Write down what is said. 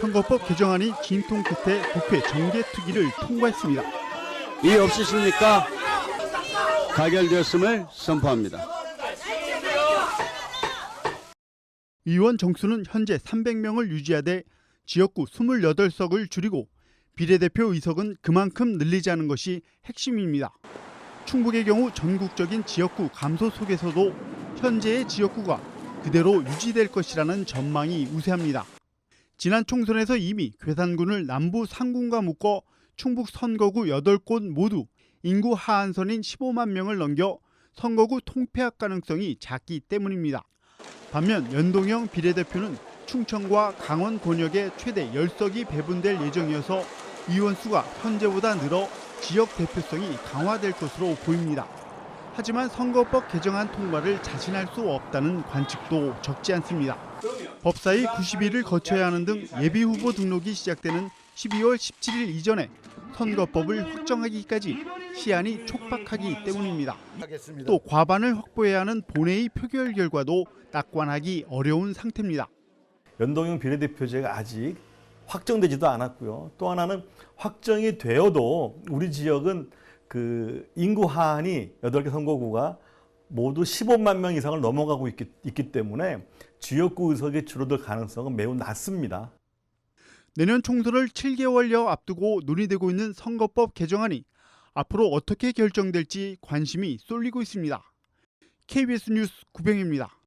선거법 개정안이 진통 끝에 국회 정개특위를 통과했습니다. 이의 없으십니까? 가결되었음을 선포합니다. 의원 정수는 현재 300명을 유지하되 지역구 28석을 줄이고 비례대표 의석은 그만큼 늘리자는 것이 핵심입니다. 충북의 경우 전국적인 지역구 감소 속에서도 현재의 지역구가 그대로 유지될 것이라는 전망이 우세합니다. 지난 총선에서 이미 괴산군을 남부 상군과 묶어 충북 선거구 8곳 모두 인구 하한선인 15만 명을 넘겨 선거구 통폐합 가능성이 작기 때문입니다. 반면 연동형 비례대표는 충청과 강원 권역에 최대 10석이 배분될 예정이어서 의원 수가 현재보다 늘어 지역 대표성이 강화될 것으로 보입니다. 하지만 선거법 개정안 통과를 자신할 수 없다는 관측도 적지 않습니다. 법사위 90일을 거쳐야 하는 등 예비 후보 등록이 시작되는 12월 17일 이전에 선거법을 확정하기까지 시한이 촉박하기 때문입니다. 또 과반을 확보해야 하는 본회의 표결 결과도 낙관하기 어려운 상태입니다. 연동형 비례대표제가 아직 확정되지도 않았고요. 또 하나는 확정이 되어도 우리 지역은 그 인구 하한이 8개 선거구가 모두 15만 명 이상을 넘어가고 있기, 있기 때문에 지역구 의석이 줄어들 가능성은 매우 낮습니다. 내년 총선을 7개월여 앞두고 논의되고 있는 선거법 개정안이 앞으로 어떻게 결정될지 관심이 쏠리고 있습니다. KBS 뉴스 구병입니다.